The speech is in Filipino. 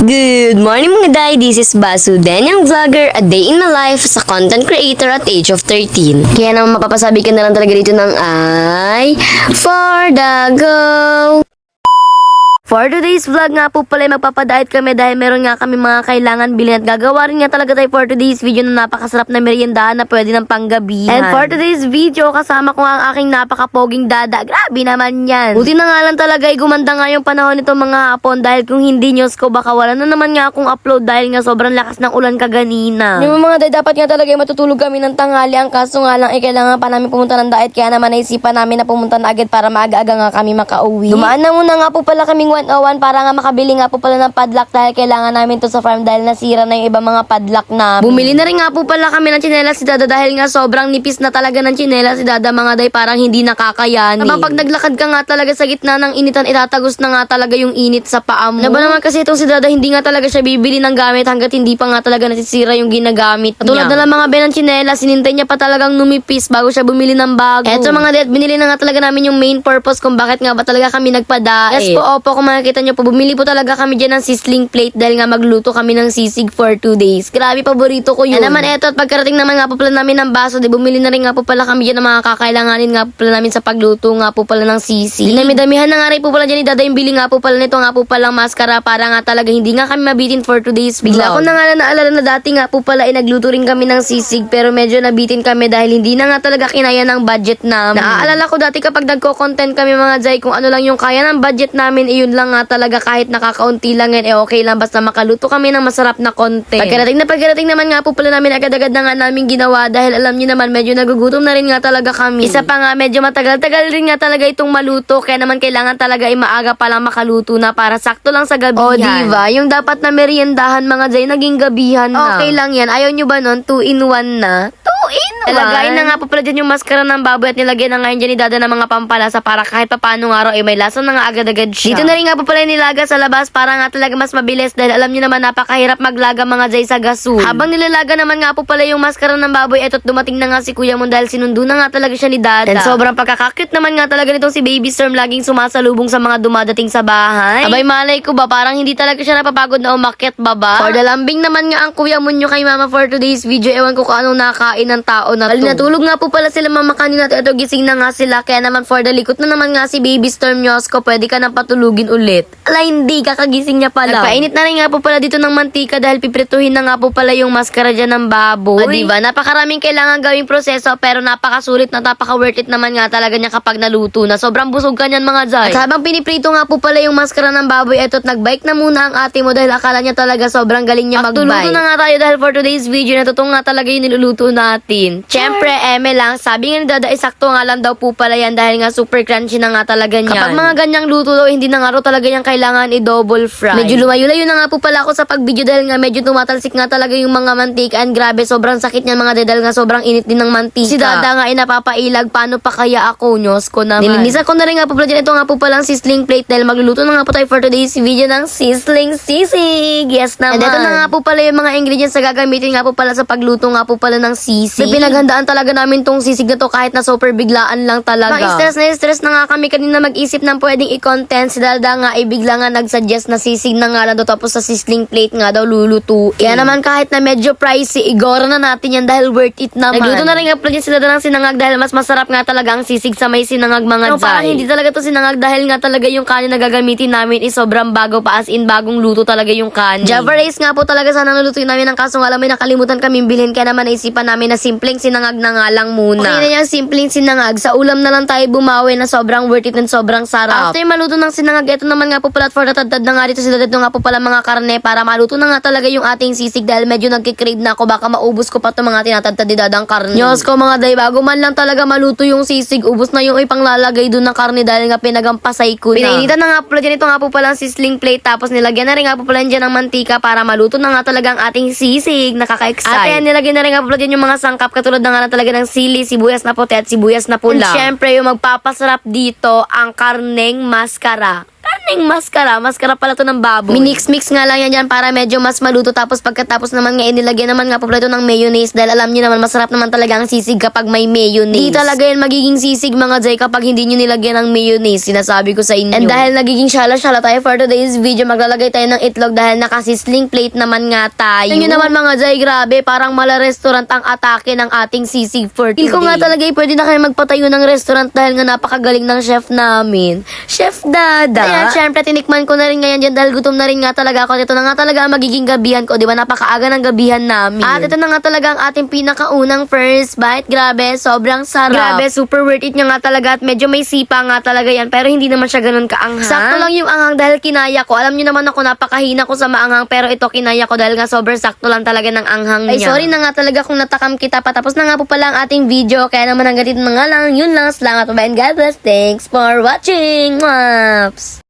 Good morning mga day, this is Basu, Danyang Vlogger, a day in my life as a content creator at age of 13. Kaya naman mapapasabi ka na lang talaga dito ng ay, for the go! For today's vlog nga po pala, magpapadiet kami dahil meron nga kami mga kailangan bilhin at gagawa rin nga talaga tayo for today's video na napakasarap na meriendahan na pwede ng panggabihan. And for today's video, kasama ko ang aking napakapoging dada. Grabe naman yan. Buti na nga lang talaga ay gumanda nga yung panahon nito mga hapon dahil kung hindi news ko baka wala na naman nga akong upload dahil nga sobrang lakas ng ulan kaganina. Yung mga day, dapat nga talaga ay matutulog kami ng tanghali. Ang kaso nga lang ay kailangan pa namin pumunta ng diet kaya naman naisipan namin na pumunta na agad para maaga-aga nga kami makauwi. Dumaan na muna nga po pala kaming 101 para nga makabili nga po pala ng padlock dahil kailangan namin to sa farm dahil nasira na yung ibang mga padlock na. Bumili na rin nga po pala kami ng tsinelas si Dada dahil nga sobrang nipis na talaga ng tsinelas si Dada mga day parang hindi nakakayanin. Habang pag naglakad ka nga talaga sa gitna ng initan itatagos na nga talaga yung init sa paa mo. Na ba naman kasi itong si Dada hindi nga talaga siya bibili ng gamit hanggat hindi pa nga talaga nasisira yung ginagamit Katulad na lang mga benang tsinelas, sinintay niya pa talagang numipis bago siya bumili ng bago. Eto mga dad, binili na nga talaga namin yung main purpose kung bakit nga ba talaga kami nagpadaet. Yes po, opo, kung makikita niyo po, bumili po talaga kami dyan ng sizzling plate dahil nga magluto kami ng sisig for 2 days. Grabe, paborito ko yun. Yan naman eto, at pagkarating naman nga po pala namin ng baso, di bumili na rin nga po pala kami dyan ng mga kakailanganin nga po pala namin sa pagluto nga po pala ng sisig. Dinami-damihan na nga rin po pala dyan ni Dada yung bili nga po pala nito nga po palang maskara para nga talaga hindi nga kami mabitin for 2 days. Bigla ko na nga lang naalala na dati nga po pala ay nagluto rin kami ng sisig pero medyo nabitin kami dahil hindi na nga talaga kinaya ng budget namin. Naaalala ko dati kapag nagko-content kami mga Jai kung ano lang yung kaya ng budget namin, iyon lang nga talaga kahit nakakaunti lang yan, eh okay lang basta makaluto kami ng masarap na content. Pagkarating na pagkarating naman nga po pala namin agad-agad na nga namin ginawa dahil alam niyo naman medyo nagugutom na rin nga talaga kami. Isa pa nga medyo matagal-tagal rin nga talaga itong maluto kaya naman kailangan talaga ay maaga pa lang makaluto na para sakto lang sa gabihan. O diba, yung dapat na meriendahan mga Jai naging gabihan na. Okay lang yan. Ayaw nyo ba nun? 2 in 1 na? 2 in 1? Nilagayin na nga po pala dyan yung maskara ng baboy at nilagyan na nga yun dyan ni Dada ng mga pampalasa para kahit papaano nga raw ay may lasa na nga agad-agad siya. Dito na rin nga po pala nilaga sa labas para nga talaga mas mabilis dahil alam nyo naman napakahirap maglaga mga Jay sa gasol. Habang nilalaga naman nga po pala yung maskara ng baboy eto't dumating na nga si Kuya mo dahil sinundo na nga talaga siya ni Dada. And sobrang pagkakakit naman nga talaga nitong si Baby Storm laging sumasalubong sa mga dumadating sa bahay. Abay malay ko ba parang hindi talaga siya napapagod na umakyat baba. For the lambing naman nga ang Kuya mo nyo kay Mama for today's video. Ewan ko kung anong nakain ng tao na to. Natulog nga po pala sila mama kanina at ito gising na nga sila. Kaya naman for the likot na naman nga si Baby Storm Yosko. Pwede ka nang patulugin ulit. Ala hindi, kakagising niya pala. Nagpainit na rin nga po pala dito ng mantika dahil piprituhin na nga po pala yung maskara dyan ng baboy. O diba, napakaraming kailangan gawing proseso pero napakasulit na napaka worth it naman nga talaga niya kapag naluto na. Sobrang busog ka niyan mga Zay. At habang piniprito nga po pala yung maskara ng baboy, eto't nagbike na muna ang ate mo dahil akala niya talaga sobrang galing niya magbike. Magtuluto na nga tayo dahil for today's video na totoo nga talaga yung niluluto natin. Siyempre, eme lang, sabi nga ni Dada, isakto nga lang daw po pala yan dahil nga super crunchy na nga talaga niyan. Kapag mga ganyang luto daw, hindi na nga raw talaga yan kailangan i-double fry. Medyo lumayo-layo na nga po pala ako sa pag-video dahil nga medyo tumatalsik nga talaga yung mga mantika and grabe, sobrang sakit niya mga dahil nga sobrang init din ng mantika. Si Dada nga ay napapailag, paano pa kaya ako, nyos ko naman. Nilinisan ko na rin nga po pala dyan, ito nga po palang sizzling plate dahil magluluto na nga po tayo for today's video ng sizzling sisig. Yes naman. And ito na nga po pala yung mga ingredients na gagamitin nga po pala sa pagluto nga po pala ng sisig. May pinaghandaan talaga namin tong sisig na to kahit na super biglaan lang talaga. Ma-stress na stress na nga kami kanina mag-isip ng pwedeng i-content. Si Dada nga ay bigla nga nag-suggest na sisig na nga lang daw tapos sa sizzling plate nga daw lulutuin. Kaya naman kahit na medyo pricey, igora na natin yan dahil worth it naman. Nagluto na rin nga pala dyan si Dada ng sinangag dahil mas masarap nga talaga ang sisig sa may sinangag mga no, parang hindi talaga to sinangag dahil nga talaga yung kanin na gagamitin namin is sobrang bago pa as in bagong luto talaga yung kanin. Java rice nga po talaga sana nalutuin namin ng kaso nga lang may nakalimutan kaming bilhin kaya naman naisipan namin na simpleng sinangag na nga lang muna. Okay na yung simpleng sinangag. Sa ulam na lang tayo bumawi na sobrang worth it and sobrang sarap. After maluto ng sinangag, ito naman nga po pala at for natadtad na nga dito si Dada nga po pala mga karne para maluto na nga talaga yung ating sisig dahil medyo nagkikrave na ako baka maubos ko pa to mga tinatadtad ni Dadang karne. Diyos ko mga day, bago man lang talaga maluto yung sisig, ubos na yung ipanglalagay doon ng karne dahil nga pinagampasay ko na. Pinainitan na nga pala dyan ito nga po pala ang sizzling plate tapos nilagyan na rin nga po pala dyan ng mantika para maluto na nga talaga ang ating sisig. Nakaka-excite. At ayan, nilagyan na rin nga po pala dyan yung mga sangkap katulad na nga na talaga ng sili, sibuyas na puti at sibuyas na pula. And syempre, yung magpapasarap dito ang karneng maskara. Yung maskara, maskara pala to ng baboy. Minix-mix nga lang yan dyan para medyo mas maluto. Tapos pagkatapos naman nga inilagyan naman nga po pala ito ng mayonnaise. Dahil alam niyo naman, masarap naman talaga ang sisig kapag may mayonnaise. Di talaga yan magiging sisig mga Jay kapag hindi nyo nilagyan ng mayonnaise. Sinasabi ko sa inyo. And dahil nagiging shala-shala tayo for today's video, maglalagay tayo ng itlog dahil nakasisling plate naman nga tayo. Tingnan naman mga Jay, grabe. Parang mala restaurant ang atake ng ating sisig for today. Feel ko nga talaga eh, pwede na kayo magpatayo ng restaurant dahil nga napakagaling ng chef namin. Chef Dada. Ayan, syempre tinikman ko na rin ngayon dyan dahil gutom na rin nga talaga ako. Ito na nga talaga ang magiging gabihan ko. Di ba? Napakaaga ng gabihan namin. At ito na nga talaga ang ating pinakaunang first bite. Grabe, sobrang sarap. Grabe, super worth it niya nga talaga at medyo may sipa nga talaga yan. Pero hindi naman siya ganun kaanghang. Sakto lang yung anghang dahil kinaya ko. Alam niyo naman ako napakahina ko sa maanghang pero ito kinaya ko dahil nga sobrang sakto lang talaga ng anghang niya. Ay, sorry na nga talaga kung natakam kita. Patapos na nga po pala ang ating video. Kaya naman hanggang dito na nga lang. Yun lang. Salamat po ba and God bless. Thanks for watching. Maps!